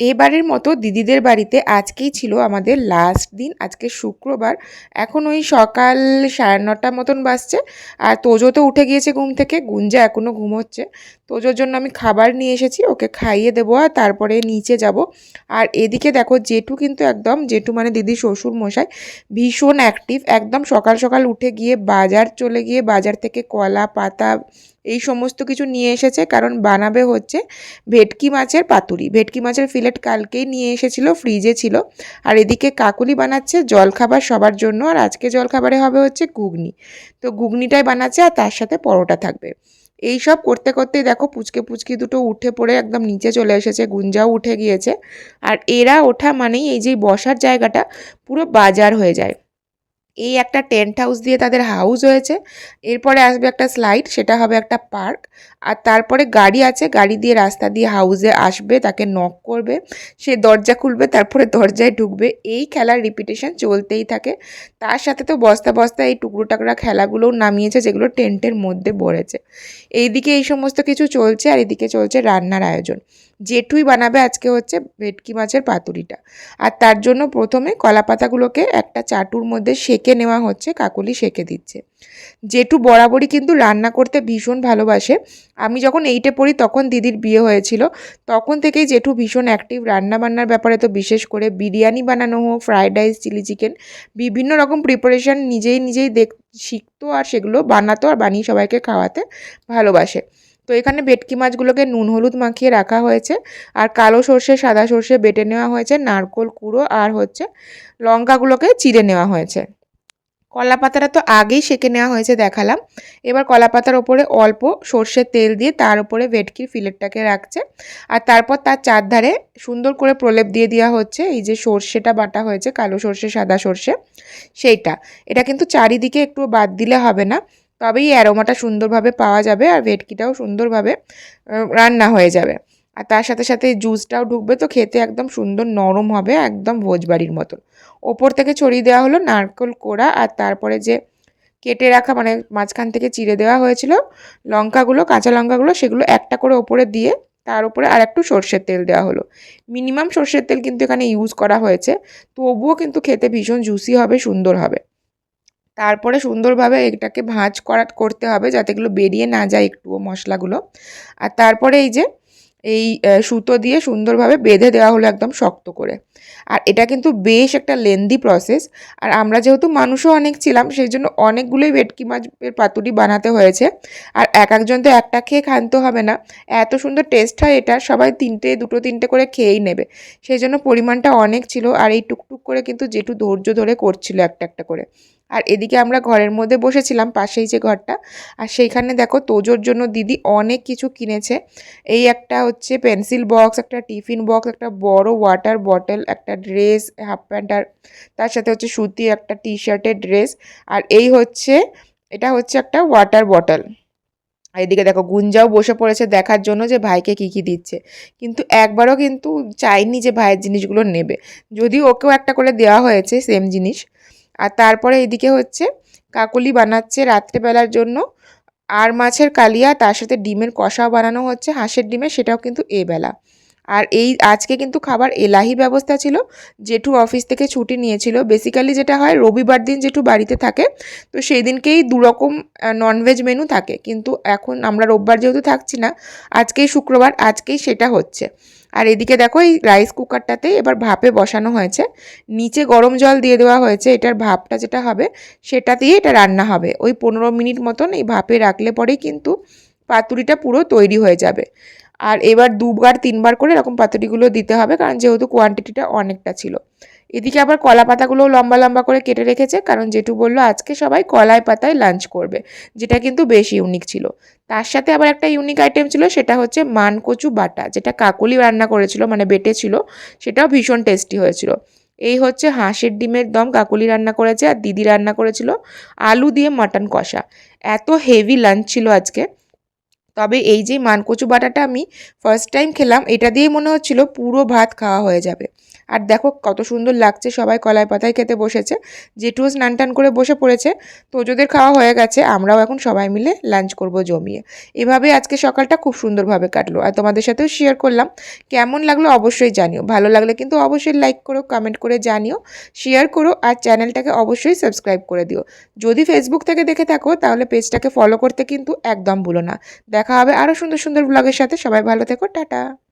এবারের মতো দিদিদের বাড়িতে আজকেই ছিল আমাদের লাস্ট দিন, আজকে শুক্রবার। এখন ওই সকাল সাড়ে নটা মতন বাসছে আর তোজো তো উঠে গিয়েছে ঘুম থেকে, গুঞ্জা এখনও ঘুমোচ্ছে। তোজোর জন্য আমি খাবার নিয়ে এসেছি, ওকে খাইয়ে দেবো আর তারপরে নিচে যাব। আর এদিকে দেখো জেঠু কিন্তু একদম, জেঠু মানে দিদি শ্বশুর মশাই, ভীষণ অ্যাক্টিভ একদম সকাল সকাল উঠে গিয়ে বাজার চলে গিয়ে বাজার থেকে কলা, পাতা, এই সমস্ত কিছু নিয়ে এসেছে। কারণ বানাবে হচ্ছে ভেটকি মাছের পাতুরি। ভেটকি মাছের ফিলেট কালকেই নিয়ে এসেছিল ফ্রিজে ছিল। আর এদিকে কাকুলি বানাচ্ছে জলখাবার সবার জন্য। আর আজকে জলখাবারে হবে হচ্ছে ঘুগনি। তো ঘুগনিটাই বানাচ্ছে আর তার সাথে পরোটা থাকবে। এই সব করতে করতেই দেখো পুচকে পুচকি দুটো উঠে পড়ে একদম নিচে চলে এসেছে, গুঞ্জাও উঠে গিয়েছে। আর এরা ওঠা মানেই এই যে বসার জায়গাটা পুরো বাজার হয়ে যায়। এই একটা টেন্ট হাউস দিয়ে তাদের হাউস হয়েছে। এরপরে আসবে একটা স্লাইড, সেটা হবে একটা পার্ক। আর তারপরে গাড়ি আছে, গাড়ি দিয়ে রাস্তা দিয়ে হাউসে আসবে, তাকে নক করবে। সে দরজা খুলবে, তারপরে দরজায় ঢুকবে। এই খেলার রিপিটেশন চলতেই থাকে। তার সাথে তো বস্তা বস্তা এই টুকরো টাকরা খেলাগুলোও নামিয়েছে, যেগুলো টেন্টের মধ্যে পড়েছে। এইদিকে এই সমস্ত কিছু চলছে, আর এদিকে চলছে রান্নার আয়োজন। জেঠুই বানাবে আজকে হচ্ছে ভেটকি মাছের পাতুরিটা। আর তার জন্য প্রথমে কলা পাতাগুলোকে একটা চাটুর মধ্যে সেকে নেওয়া হচ্ছে, কাকলি সেকে দিচ্ছে। জেঠু বরাবরই কিন্তু রান্না করতে ভীষণ ভালোবাসে। আমি যখন এইটে পড়ি তখন দিদির বিয়ে হয়েছিল। তখন থেকেই জেঠু ভীষণ অ্যাক্টিভ রান্না বান্নার ব্যাপারে তো বিশেষ করে বিরিয়ানি বানানো হোক ফ্রায়েড রাইস চিলি চিকেন বিভিন্ন রকম প্রিপারেশান নিজেই নিজেই দেখ, শিখতো আর সেগুলো বানাতো আর বানিয়ে সবাইকে খাওয়াতে ভালোবাসে। তো এখানে ভেটকি মাছগুলোকে নুন, হলুদ মাখিয়ে রাখা হয়েছে আর কালো সর্ষে, সাদা সর্ষে বেটে নেওয়া হয়েছে, নারকোল কুড়ো আর হচ্ছে লঙ্কাগুলোকে চিড়ে নেওয়া হয়েছে। কলা পাতাটা তো আগেই সেঁকে নেওয়া হয়েছে দেখালাম। এবার কলা পাতার ওপরে অল্প সর্ষের তেল দিয়ে তার উপরে ভেটকির ফিলেটটাকে রাখছে আর তারপর তার চারধারে সুন্দর করে প্রলেপ দিয়ে দেওয়া হচ্ছে এই যে সর্ষেটা বাটা হয়েছে, কালো সর্ষে, সাদা সর্ষে, সেইটা। এটা কিন্তু চারিদিকে একটু বাদ দিলে হবে না। তবেই অ্যারোমাটা সুন্দরভাবে পাওয়া যাবে আর ভেটকিটাও সুন্দরভাবে রান্না হয়ে যাবে। আর তার সাথে সাথে জুসটাও ঢুকবে তো খেতে একদম সুন্দর নরম হবে, একদম ভোজবাড়ির মতন। ওপর থেকে ছড়িয়ে দেওয়া হলো নারকেল কোড়া আর তারপরে যে কেটে রাখা মানে মাঝখান থেকে চিড়ে দেওয়া হয়েছিল, লঙ্কাগুলো, কাঁচা লঙ্কাগুলো সেগুলো একটা করে ওপরে দিয়ে তার উপরে আর একটু সর্ষের তেল দেওয়া হলো। মিনিমাম সর্ষের তেল কিন্তু এখানে ইউজ করা হয়েছে, তবুও কিন্তু খেতে ভীষণ জুসি হবে, সুন্দর হবে। তারপরে সুন্দরভাবে এটাকে ভাঁজ করা, করতে হবে যাতে এগুলো বেরিয়ে না যায় একটুও মশলাগুলো। আর তারপরে এই যে, এই সুতো দিয়ে সুন্দরভাবে বেঁধে দেওয়া হলো একদম শক্ত করে। আর এটা কিন্তু বেশ একটা লেন্দি প্রসেস আর আমরা যেহেতু মানুষও অনেক ছিলাম সেই জন্য অনেকগুলোই ভেটকি মাছের পাতুরি বানাতে হয়েছে। আর এক একজন তো একটা খেয়ে খানতে হবে না। এত সুন্দর টেস্ট হয় এটা, সবাই তিনটে, দুটো, তিনটে করে খেয়েই নেবে। সেই জন্য পরিমাণটা অনেক ছিল। আর এই টুকটুক করে কিন্তু যেটু ধৈর্য ধরে করছিল একটা একটা করে। আর এদিকে আমরা ঘরের মধ্যে বসেছিলাম, পাশেই যে ঘরটা। আর সেইখানে দেখো তোজোর জন্য দিদি অনেক কিছু কিনেছে। এই একটা হচ্ছে পেন্সিল বক্স, একটা টিফিন বক্স, একটা বড় ওয়াটার বটল, একটা ড্রেস, হাফ প্যান্ট আর তার সাথে হচ্ছে সুতি, একটা টি শার্টের ড্রেস। আর এই হচ্ছে, এটা হচ্ছে একটা ওয়াটার বটল। আর এদিকে দেখো গুঞ্জাও বসে পড়েছে দেখার জন্য যে ভাইকে কী কী দিচ্ছে। কিন্তু একবারও কিন্তু চাইনি যে ভাইয়ের জিনিসগুলো নেবে। যদিও ওকেও একটা করে দেওয়া হয়েছে সেম জিনিস। আর তারপরে এদিকে হচ্ছে কাকলি বানাচ্ছে রাত্রেবেলার জন্য। আর মাছের কালিয়া, তার সাথে ডিমের কষাও বানানো হচ্ছে, হাঁসের ডিমের সেটাও কিন্তু এবেলা। আর এই আজকে কিন্তু খাবার এলাহি ব্যবস্থা ছিল। জেঠু অফিস থেকে ছুটি নিয়েছিল। বেসিক্যালি যেটা হয়, রবিবার দিন জেঠু বাড়িতে থাকে। তো সেই দিনকেই দুরকম ননভেজ মেনু থাকে। কিন্তু এখন আমরা রোববার যেহেতু থাকছি না, আজকেই শুক্রবার, আজকেই সেটা হচ্ছে। আর এদিকে দেখো, এই রাইস কুকারটাতে এবার ভাপে বসানো হয়েছে। নিচে গরম জল দিয়ে দেওয়া হয়েছে। এটার ভাপটা যেটা হবে, সেটা দিয়ে এটা রান্না হবে। ওই পনেরো মিনিট মতন এই ভাপে রাখলে পরেই কিন্তু পাতুরিটা পুরো তৈরি হয়ে যাবে। আর এবার দুবার, তিনবার করে এরকম পাতুরিগুলো দিতে হবে, কারণ যেহেতু কোয়ান্টিটিটা অনেকটা ছিল। এদিকে আবার কলা পাতাগুলোও লম্বা লম্বা করে কেটে রেখেছে, কারণ জেঠু বলল আজকে সবাই কলায় পাতায় লাঞ্চ করবে, যেটা কিন্তু বেশ ইউনিক ছিল। তার সাথে আবার একটা ইউনিক আইটেম ছিল, সেটা হচ্ছে মানকচু বাটা, যেটা কাকলি রান্না করেছিল মানে বেটে ছিল, সেটাও ভীষণ টেস্টি হয়েছিল। এই হচ্ছে হাঁসের ডিমের দম, কাকুলি রান্না করেছে আর দিদি রান্না করেছিল আলু দিয়ে মাটন কষা। এত হেভি লাঞ্চ ছিল আজকে। তবে এই যে মানকচু বাটাটা আমি ফার্স্ট টাইম খেলাম, এটা দিয়ে মনে হচ্ছিল পুরো ভাত খাওয়া হয়ে যাবে। আর দেখো কত সুন্দর লাগছে, সবাই কলাই পাতায় খেতে বসেছে। জেঠুও স্নান টান করে বসে পড়েছে। তোজোদের খাওয়া হয়ে গেছে, আমরাও এখন সবাই মিলে লাঞ্চ করব জমিয়ে। এভাবে আজকে সকালটা খুব সুন্দরভাবে কাটলো। আর তোমাদের সাথেও শেয়ার করলাম। কেমন লাগল অবশ্যই জানিও। ভালো লাগলে কিন্তু অবশ্যই লাইক করো কমেন্ট করে জানিও শেয়ার করো, আর চ্যানেলটাকে অবশ্যই সাবস্ক্রাইব করে দিও। যদি ফেসবুক থেকে দেখে থাকো, তাহলে পেজটাকে ফলো করতে কিন্তু একদম ভুলো না। দেখা হবে আরও সুন্দর সুন্দর ব্লগের সাথে। সবাই ভালো থেকো, টাটা।